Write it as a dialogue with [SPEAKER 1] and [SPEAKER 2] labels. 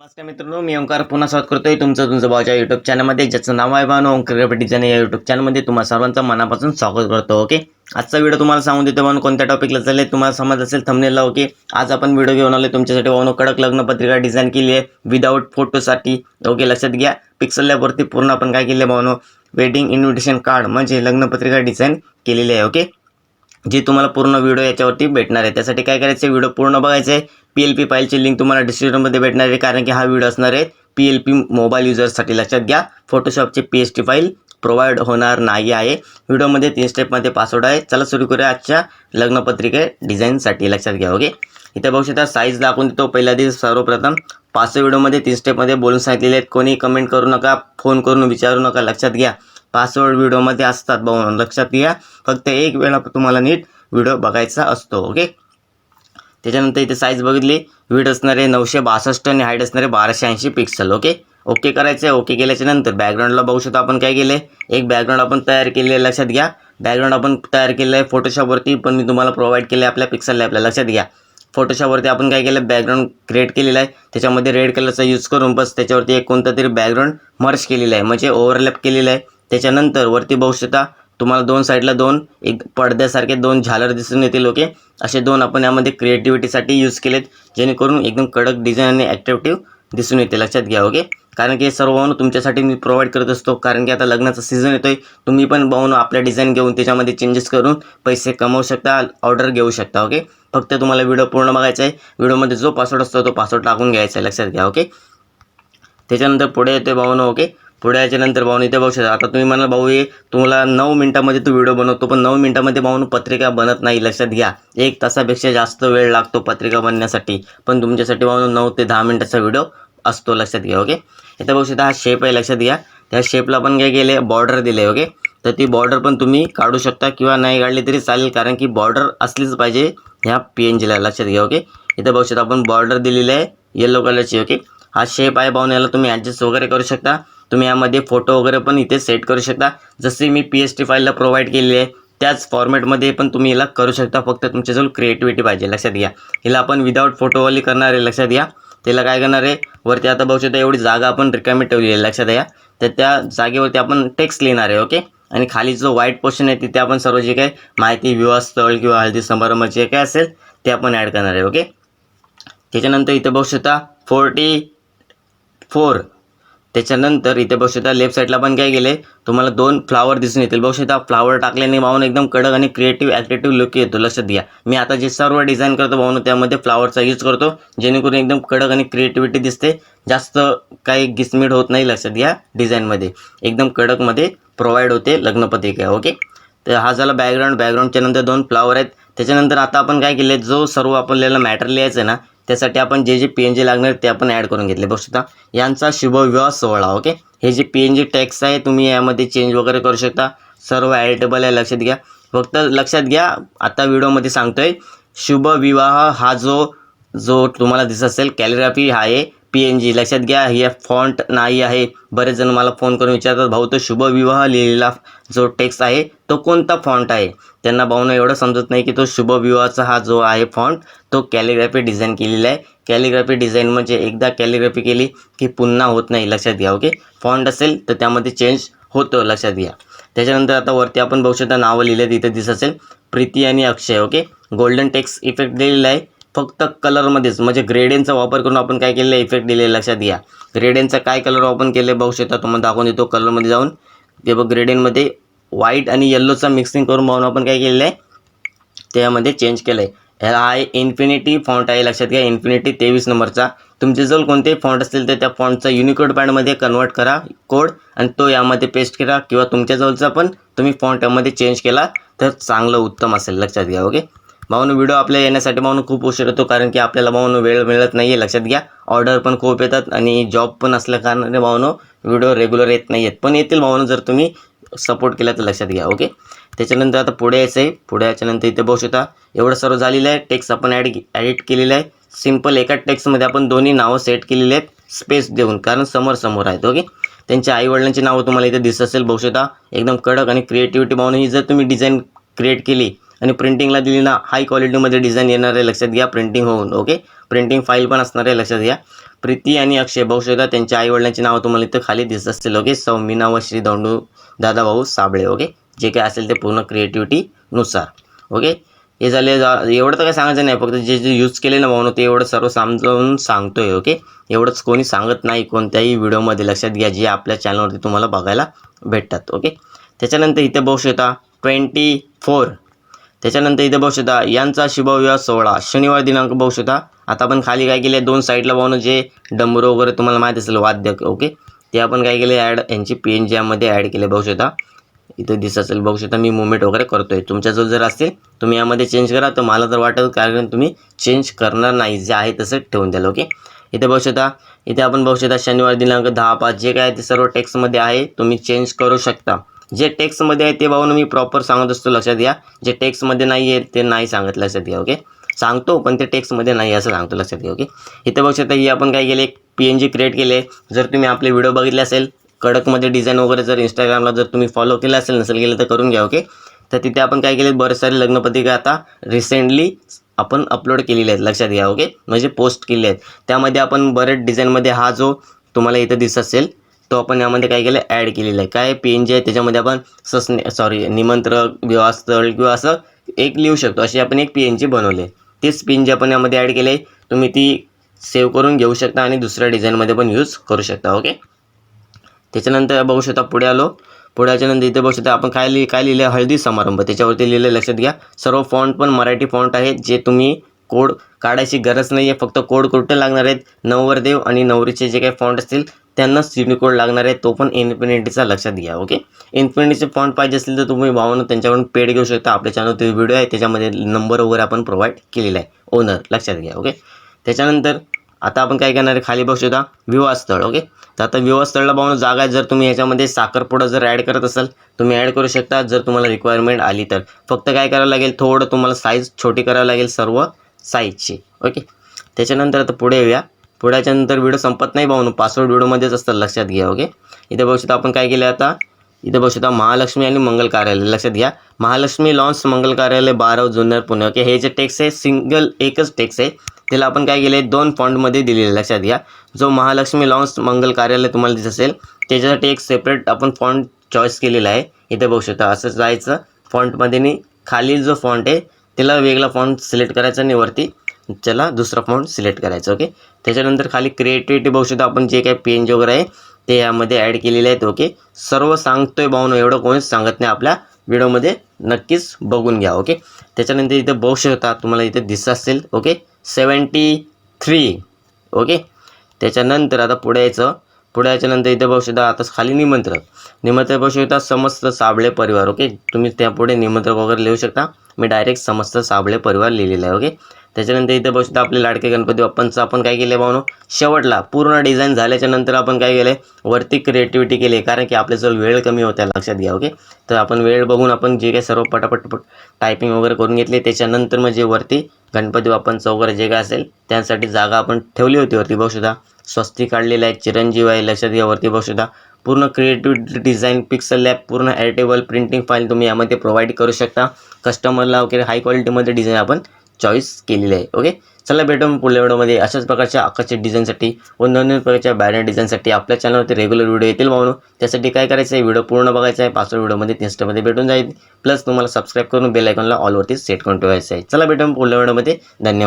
[SPEAKER 1] नमस्कार मित्रांनो मी ओंकार पुन्हा स्वागत करतोय तुमचं तुमचं भावच्या युट्यूब चॅनलमध्ये ज्याचं नाव आहे बानो ओंकार डिझाईन या युट्यूब चॅनलमध्ये तुम्हाला सर्वांचं मनापासून स्वागत करतो ओके? आजचा व्हिडिओ तुम्हाला सांगून देतो भावनो कोणत्या टॉपिकला चालले तुम्हाला समज असेल थंबनेलला ओके? आज आपण व्हिडिओ घेऊन आलो तुमच्यासाठी भावनो कडक लग्नपत्रिका डिझाईन केली आहे विदाऊट फोटोसाठी ओके लक्षात घ्या पिक्सल लॅबवरती पूर्ण आपण काय केलं आहे वेडिंग इन्व्हिटेशन कार्ड म्हणजे लग्नपत्रिका डिझाईन केलेली आहे ओके? जी तुम्हाला पूर्ण व्हिडिओ याच्यावरती भेटणार आहे. त्यासाठी काय करायचं आहे? व्हिडिओ पूर्ण बघायचं आहे. पी एल पी फाईलची लिंक तुम्हाला डिस्क्रिप्शनमध्ये भेटणार आहे. कारण की हा व्हिडिओ असणार आहे. पी एल पी मोबाईल युजर्ससाठी लक्षात घ्या. फोटोशॉपची P H T file provide होणार नाही आहे. व्हिडिओमध्ये तीन स्टेपमध्ये पासवर्ड आहे. चला सुरू करूया आजच्या लग्नपत्रिके डिझाईनसाठी लक्षात घ्या ओके इथे बघू शकता साईज दाखवून देतो. पहिल्या दिवस सर्वप्रथम पाचव्या व्हिडिओमध्ये तीन स्टेपमध्ये बोलून सांगितलेले आहेत. कोणी कमेंट करू नका फोन करून विचारू नका. लक्षात घ्या. पासवर्ड व्हिडिओमध्ये असतात भाऊ लक्षात घ्या. फक्त एक वेळा तुम्हाला नीट व्हिडिओ बघायचा असतो ओके त्याच्यानंतर इथे साईज बघितली. विड असणारे नऊशे बासष्ट आणि हाईट असणारे बाराशे ऐंशी पिक्सल ओके ओके करायचं आहे ओके केल्याच्यानंतर बॅकग्राऊंडला बघू शकतो आपण काय केलं आहे एक बॅकग्राऊंड आपण तयार केले आहे लक्षात घ्या. बॅकग्राऊंड आपण तयार केलं आहे फोटोशॉपवरती पण मी तुम्हाला प्रोव्हाइड केलं आहे आपल्या पिक्सलला आपल्या लक्षात घ्या. फोटोशॉपवरती आपण काय केलं बॅकग्राऊंड क्रिएट केलेलं आहे. त्याच्यामध्ये रेड कलरचा यूज करून बस त्याच्यावरती एक कोणतं तरी बॅकग्राऊंड मर्ज केलेलं आहे म्हणजे ओव्हरलॅप केलेलं आहे. त्याच्यानंतर वरती बघू शकता तुम्हाला दोन साईडला दोन एक पडद्यासारखे दोन झालर दिसून येतील ओके? असे दोन आपण यामध्ये क्रिएटिव्हिटीसाठी यूज केलेत जेणेकरून एकदम कडक डिझाईन आणि ॲट्रॅक्टिव्ह दिसून येते लक्षात घ्या ओके? कारण की हे सर्व भावनो तुमच्यासाठी मी प्रोव्हाइड करत असतो कारण की आता लग्नाचा सीझन येतोय तुम्ही पण भावनो आपल्या डिझाईन घेऊन त्याच्यामध्ये चेंजेस करून पैसे कमवू शकता ऑर्डर घेऊ शकता ओके? फक्त तुम्हाला व्हिडिओ पूर्ण बघायचा आहे. व्हिडिओमध्ये जो पासवर्ड असतो तो पासवर्ड टाकून घ्यायचा आहे. लक्षात घ्या ओके? त्याच्यानंतर पुढे येते भावनो ओके? पुढे याच्यानंतर भाऊन इथे बघू शकता. आता तुम्ही म्हणाल भाऊ हे तुम्हाला नऊ मिनटामध्ये तू व्हिडिओ बनवतो पण नऊ मिनटामध्ये भाऊन पत्रिका बनत नाही. लक्षात घ्या एक तासापेक्षा जास्त वेळ लागतो पत्रिका बनण्यासाठी. पण तुमच्यासाठी भाऊन नऊ ते दहा मिनटाचा व्हिडिओ असतो लक्षात घ्या ओके इथे बघू शकता हा शेप आहे लक्षात घ्या. त्या शेपला पण काय केले बॉर्डर दिले ओके तर ती बॉर्डर पण तुम्ही काढू शकता किंवा नाही काढली तरी चालेल कारण की बॉर्डर असलीच पाहिजे ह्या पी एन जीला लक्षात घ्या ओके इथे बघू शकता आपण बॉर्डर दिलेली आहे येलो कलरची ओके हा शेप आहे पाहून याला तुम्ही ॲडजस्ट वगैरे करू शकता. तुम्ही यामध्ये फोटो वगैरे पण इथे सेट करू शकता. जशी मी पी एच टी फाईलला प्रोव्हाइड केलेली आहे त्याच फॉर्मॅटमध्ये पण तुम्ही याला करू शकता. फक्त तुमच्याजवळ क्रिएटिव्हिटी पाहिजे लक्षात घ्या. हिला आपण विदाऊट फोटोवाली करणार आहे लक्षात घ्या. त्याला काय करणार आहे वरती आता बघू शकता एवढी जागा आपण रिकामी ठेवली आहे लक्षात घ्या. तर त्या जागेवरती आपण टेक्स्ट लिहिणार आहे ओके आणि खाली जो व्हाईट पोर्शन आहे तिथे आपण सर्व जे काही माहिती विवाह स्थळ किंवा हळदी समारंभ जे काय असेल ते आपण ॲड करणार आहे ओके त्याच्यानंतर इथे बघू शकता फोर्टी फोर त्याच्यानंतर इथे बघू शकता लेफ्ट साईडला पण काय केले तुम्हाला दोन फ्लावर दिसून येतील. बघू शकता फ्लावर टाकल्याने भाऊन एकदम कडक आणि क्रिएटिव्ह ॲक्टिव्ह लुक येतो लक्षात घ्या. मी आता जे सर्व डिझाईन करतो भाऊन त्यामध्ये फ्लावरचा यूज करतो जेणेकरून एकदम कडक आणि क्रिएटिव्हिटी दिसते. जास्त काही गिसमिट होत नाही लक्षात घ्या डिझाईनमध्ये एकदम कडकमध्ये प्रोव्हाइड होते लग्नपत्रिका ओके तर हा झाला बॅकग्राऊंड बॅकग्राऊंडच्या नंतर दोन फ्लावर आहेत. त्याच्यानंतर आता आपण काय केले जो सर्व आपल्याला मॅटर लिहायचं आहे ना त्यासाठी आपण जे जे पी एन जी लागणार ते आपण ॲड करून घेतले. बघू शकता यांचा शुभविवाह सोहळा ओके हे J P N G tax आहे तुम्ही यामध्ये चेंज वगैरे करू शकता. सर्व ॲडिटेबल आहे लक्षात घ्या. फक्त लक्षात घ्या आता व्हिडिओमध्ये सांगतोय शुभविवाह हा जो जो तुम्हाला दिसत असेल कॅलिग्राफी हा आहे. पी एन जी लक्षात घ्या हे फॉन्ट नाही आहे. बरेच जण मला फोन करून विचारतात भाऊ तो शुभविवाह लिहिलेला जो टेक्स्ट आहे तो कोणता फॉन्ट आहे? त्यांना भाऊनं एवढं समजत नाही की तो शुभविवाहाचा हा जो आहे फॉन्ट तो कॅलिग्राफी डिझाईन केलेला आहे. कॅलिग्राफी डिझाईन म्हणजे एकदा कॅलिग्राफी केली की पुन्हा होत नाही. लक्षात घ्या ओके फॉन्ट असेल तर त्यामध्ये चेंज होतं लक्षात घ्या. त्याच्यानंतर आता वरती आपण बघू शकता नावं लिहिलं तिथे दिसत असेल प्रीती आणि Akshay okay golden text effect दिलेला आहे. फक्त कलरमध्येच म्हणजे ग्रेडेनचा वापर करून आपण काय केलेलं आहे? इफेक्ट दिलेला लक्षात घ्या. ग्रेडेनचा काय कलर ओपन केले बघू शकता. तुम्हाला दाखवून देतो कलरमध्ये जाऊन. ते बघ ग्रेडेनमध्ये व्हाईट आणि येल्लोचा मिक्सिंग करून पाहून आपण काय केलेलं आहे? त्यामध्ये चेंज केलं आहे ह्याला आहे इन्फिनिटी फॉन्ट आहे. लक्षात घ्या इन्फिनिटी तेवीस नंबरचा. तुमच्याजवळ जर कोणते फॉन्ट असतील तर त्या फॉन्टचा युनिकोड पॅडमध्ये कन्वर्ट करा कोड आणि तो यामध्ये पेस्ट करा किंवा तुमच्याजवळचा पण तुम्ही फॉन्ट यामध्ये चेंज केला तर चांगलं उत्तम असेल. लक्षात घ्या ओके भाऊन व्हिडिओ आपल्या येण्यासाठी भाऊन खूप उशीर होतो कारण की आपल्याला भाऊन वेळ मिळत नाही आहे लक्षात घ्या. ऑर्डर पण खूप येतात आणि जॉब पण असल्या कारणाने भाऊन व्हिडिओ रेग्युलर येत नाही आहेत पण येतील भाऊन जर तुम्ही सपोर्ट केला तर लक्षात घ्या ओके त्याच्यानंतर आता पुढे यायचं आहे पुढे याच्यानंतर इथे बघू शकता एवढं सर्व झालेलं आहे. टेक्स्ट आपण ॲड ॲडिट केलेलं आहे. सिंपल एका टेक्स्टमध्ये आपण दोन्ही नावं सेट केलेली आहेत स्पेस देऊन कारण समोर समोर आहेत ओके त्यांच्या आईवडिलांची नावं तुम्हाला इथे दिसत असेल बघू शकता. एकदम कडक आणि क्रिएटिव्हिटी पाहून ही जर तुम्ही डिझाईन क्रिएट केली आणि प्रिंटिंगला दिली ना हाय क्वालिटीमध्ये डिझाईन येणार आहे लक्षात घ्या प्रिंटिंग होऊन ओके प्रिंटिंग फाईल पण असणार आहे लक्षात घ्या. प्रीती आणि अक्षय भाऊ शकता त्यांच्या आईवडिलांची नावं तुम्हाला इथं खाली दिसत असतील ओके सौमीना व श्री दौंडू दादाभाऊ साबळे ओके जे काय असेल ते पूर्ण क्रिएटिव्हिटीनुसार ओके हे झाले जा- एवढं तर काय सांगायचं नाही फक्त जे जे यूज केले ना भाऊ ते एवढं सर्व समजावून सांगतोय ओके एवढंच कोणी सांगत नाही कोणत्याही व्हिडिओमध्ये लक्षात घ्या जे आपल्या चॅनलवरती तुम्हाला बघायला भेटतात ओके त्याच्यानंतर इथे बघू शकता ट्वेंटी फोर त्याच्यानंतर इथे बघू शकता यांचा शुभविवाह सोहळा शनिवार दिनांक बघू शकता. आता आपण खाली काय केले दोन साईडला पाहून जे डंबरो वगैरे तुम्हाला माहीत असेल वाद्य ओके? ते आपण काय केले ॲड यांची पी एन जी यामध्ये ॲड केले बघू शकता. इथं दिसत असेल बघू शकता मी मुवमेंट वगैरे करतोय. तुमच्याजवळ जर असेल तुम्ही यामध्ये चेंज करा. तर मला तर वाटत कारण तुम्ही चेंज करणार नाही जे आहे तसं ठेवून द्याल ओके? इथे बघू शकता इथे आपण बघू शकता शनिवार दिनांक दहा पाच जे काय ते सर्व टेक्स्टमध्ये आहे तुम्ही चेंज करू शकता. जे टेक्स्टमध्ये आहे ते भाऊन मी प्रॉपर सांगत असतो लक्षात घ्या. जे टेक्स्टमध्ये नाही आहे ते नाही सांगत लक्षात घ्या ओके सांगतो पण ते टेक्स्टमध्ये नाही असं सांगतो लक्षात घ्या ओके इथे बघू शकता ही आपण काय केले? एक पी एन जी क्रिएट केले. जर तुम्ही आपले व्हिडिओ बघितले असेल कडकमध्ये डिझाईन वगैरे जर इंस्टाग्रामला जर तुम्ही फॉलो केलं असेल नसेल केलं तर करून घ्या ओके तर तिथे आपण काय केले? बरेच सारे लग्नपत्रिका आता रिसेंटली आपण अपलोड केलेले आहेत लक्षात घ्या ओके म्हणजे पोस्ट केले आहेत. त्यामध्ये आपण बरेच डिझाईनमध्ये हा जो तुम्हाला इथं दिसत असेल तो आपण यामध्ये काय केलं? ॲड केलेलं आहे. काय? पी एन जी आहे त्याच्यामध्ये आपण ससने सॉरी निमंत्रक विवाहस्थळ किंवा असं एक लिहू शकतो. अशी आपण एक पी एन जी बनवले तीच पी एन जी आपण यामध्ये ॲड केले तुम्ही ती सेव्ह करून घेऊ शकता आणि दुसऱ्या डिझाईनमध्ये पण यूज करू शकता. ओके त्याच्यानंतर बघू शकता पुढे आलो. पुढे आल्यानंतर इथे बघू शकता आपण काय लिहि काय लिहिलं आहे? हळदी समारंभ. त्याच्यावरती लिहिलं लक्षात घ्या. सर्व फॉन्ट पण मराठी फॉन्ट आहेत जे तुम्ही कोड काढायची गरज नाही आहे फक्त कोड कुठे लागणार आहेत? नवरदेव आणि नवरीचे जे काही फॉन्ट असतील त्यांनाच युनिकोड लागणार आहे तो पण इन्फिनिटीचा लक्षात घ्या ओके? इन्फिनिटीचे फॉन्ट पाहिजे असतील तर तुम्ही भावानं त्यांच्याकडून पेड घेऊ शकता. आपल्या ते व्हिडिओ आहे त्याच्यामध्ये नंबर वगैरे आपण प्रोव्हाइड केलेला आहे. ओनर लक्षात घ्या ओके? त्याच्यानंतर आता आपण काय करणार आहे खाली बघू शकता विवाहस्थळ ओके? तर आता विवाहस्थळला पाहून जागा आहे जर तुम्ही याच्यामध्ये साखरपुडा जर ॲड करत असाल तुम्ही ॲड करू शकता. जर तुम्हाला रिक्वायरमेंट आली तर. फक्त काय करावं लागेल थोडं तुम्हाला साईज छोटी करावं लागेल सर्व साईजची ओके? त्याच्यानंतर आता पुढे येऊया. पुढ्याच्या नंतर व्हिडिओ संपत नाही भाऊ. पासवर्ड व्हिडिओमध्येच असतात लक्षात घ्या ओके इथे बघू शकता आपण काय केलं आता? इथे बघू शकता महालक्ष्मी आणि मंगल कार्यालय. लक्षात घ्या. महालक्ष्मी लॉन्स मंगल कार्यालय बारा जुन्नर पुणे ओके हे जे टेक्स आहे सिंगल एकच टेक्स आहे. त्याला आपण काय केलं आहे दोन फॉन्टमध्ये दिलेलं आहे लक्षात घ्या. जो महालक्ष्मी लॉन्स मंगल कार्यालय तुम्हाला दिसत असेल त्याच्यासाठी एक सेपरेट आपण फॉन्ट चॉईस केलेला आहे. इथे बघू शकता असं जायचं. फॉन्टमध्ये आणि खाली जो फॉन्ट आहे त्याला वेगळा फॉन्ट सिलेक्ट करायचा आणि वरती चला दुसरा फॉन्ट सिलेक्ट करायचा ओके? त्याच्यानंतर खाली क्रिएटिव्हिटी बघू शकतो आपण जे काही पेंज वगैरे आहे ते यामध्ये ॲड केलेले आहेत ओके? सर्व सांगतोय भाऊन एवढं कोणीच सांगत नाही आपल्या व्हिडिओमध्ये. नक्कीच बघून घ्या ओके? त्याच्यानंतर इथे बघू शकता तुम्हाला इथे दिसत असेल ओके? Seventy three okay? त्याच्यानंतर आता पुढे यायचं. पुढे याच्यानंतर इथे बघू शकता आता खाली निमंत्रक. निमंत्रक बघू शकता समस्त साबळे परिवार ओके? तुम्ही त्यापुढे निमंत्रक वगैरे लिहू शकता. मी डायरेक्ट समस्त साबळे परिवार लिहिलेला आहे ओके? त्याच्यानंतर इथं बघू शकता आपले लाडके गणपती बाप्पांचं आपण काय केलं भावनो शेवटला पूर्ण डिझाईन झाल्याच्यानंतर आपण काय केलं वरती क्रिएटिव्हिटी केली आहे कारण की आपल्याजवळ वेळ कमी होत्या लक्षात घ्या ओके तर आपण वेळ बघून आपण जे काही सर्व पटापट टायपिंग वगैरे करून घेतले त्याच्यानंतर मग जे वरती गणपती बाप्पांचं वगैरे जे काय असेल त्यासाठी जागा आपण ठेवली होती वरती बघू शकता. स्वस्ती काढलेलं आहे चिरंजीव आहे लक्षात घ्या वरती बघू शकता. पूर्ण क्रिएटिव्हिटी डिझाईन पिक्सल लॅब पूर्ण एअरटेबल प्रिंटिंग फाईल तुम्ही यामध्ये प्रोव्हाइड करू शकता. कस्टमरला वगैरे हाय क्वालिटीमध्ये डिझाईन आपण चॉईस केलेली आहे ओके चला भेटू पुढल्या व्हिडिओमध्ये. अशाच प्रकारच्या आकर्षित डिझाईनसाठी व नवीन प्रकारच्या बॅनर डिझाईनसाठी आपल्या चॅनलवरती रेग्युलर व्हिडिओ येतील म्हणून त्यासाठी काय करायचं आहे? व्हिडिओ पूर्ण बघायचा आहे. पाचव्या व्हिडिओमध्ये इन्स्टामध्ये भेटून जाईल. प्लस तुम्हाला सबस्क्राईब करून बेल आयकॉनला ऑलवरती सेट करून ठेवायचं आहे. चला भेटू पुढल्या व्हिडिओमध्ये. धन्यवाद.